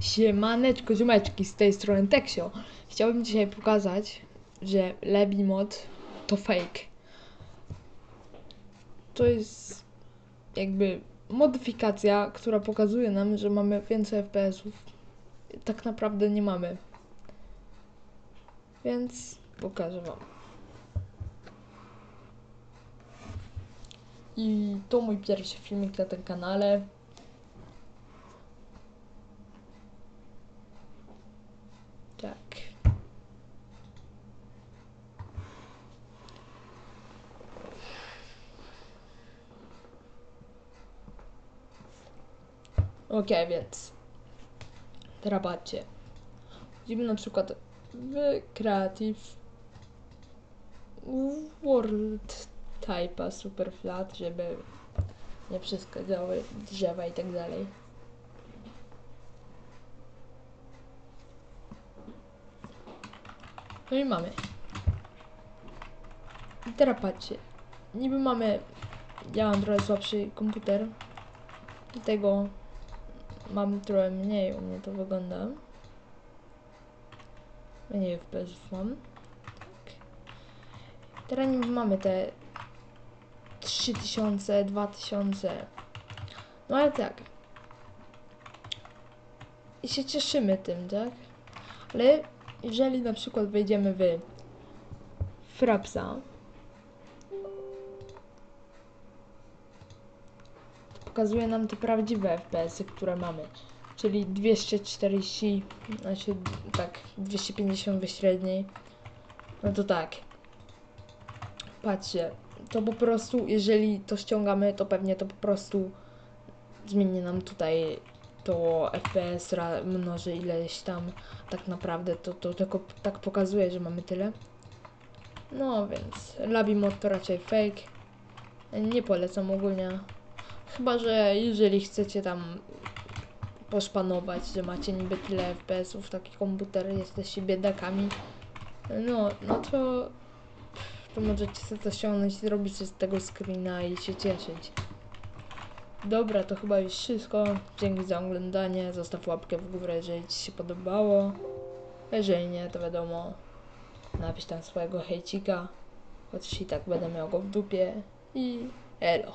Siemaneczko, ziomeczki, z tej strony Teksio. Chciałbym dzisiaj pokazać, że Lebi mod to fake. To jest jakby modyfikacja, która pokazuje nam, że mamy więcej FPS-ów. Tak naprawdę nie mamy. Więc pokażę wam. I to mój pierwszy filmik na tym kanale. Tak. Ok, więc patrzcie. Wchodzimy na przykład w Creative World Type'a Super Flat, żeby nie przeszkadzały drzewa i tak dalej. No i mamy. I teraz patrzcie. Niby mamy. Ja mam trochę słabszy komputer. Dlatego mam trochę mniej u mnie to wygląda. Mniej FPS mam. Tak. Teraz niby mamy te 3000, 2000. No ale tak. I się cieszymy tym, tak? Ale jeżeli na przykład wejdziemy w Frapsa, pokazuje nam te prawdziwe FPS-y, które mamy. Czyli 240, znaczy tak, 250 we średniej. No to tak. Patrzcie, to po prostu, jeżeli to ściągamy, to pewnie to po prostu zmieni nam tutaj to FPS mnoży ileś tam tak naprawdę to, to tylko tak pokazuje, że mamy tyle. No więc Labi mod to raczej fake. Nie polecam ogólnie. Chyba, że jeżeli chcecie tam poszpanować, że macie niby tyle FPS-ów, taki komputer, jesteście biedakami, no, no to to możecie sobie to ściągnąć, zrobić sobie z tego screena i się cieszyć. Dobra, to chyba już wszystko. Dzięki za oglądanie. Zostaw łapkę w górę, jeżeli Ci się podobało. Jeżeli nie, to wiadomo, napisz tam swojego hejcika. Chociaż i tak będę miał go w dupie. I elo.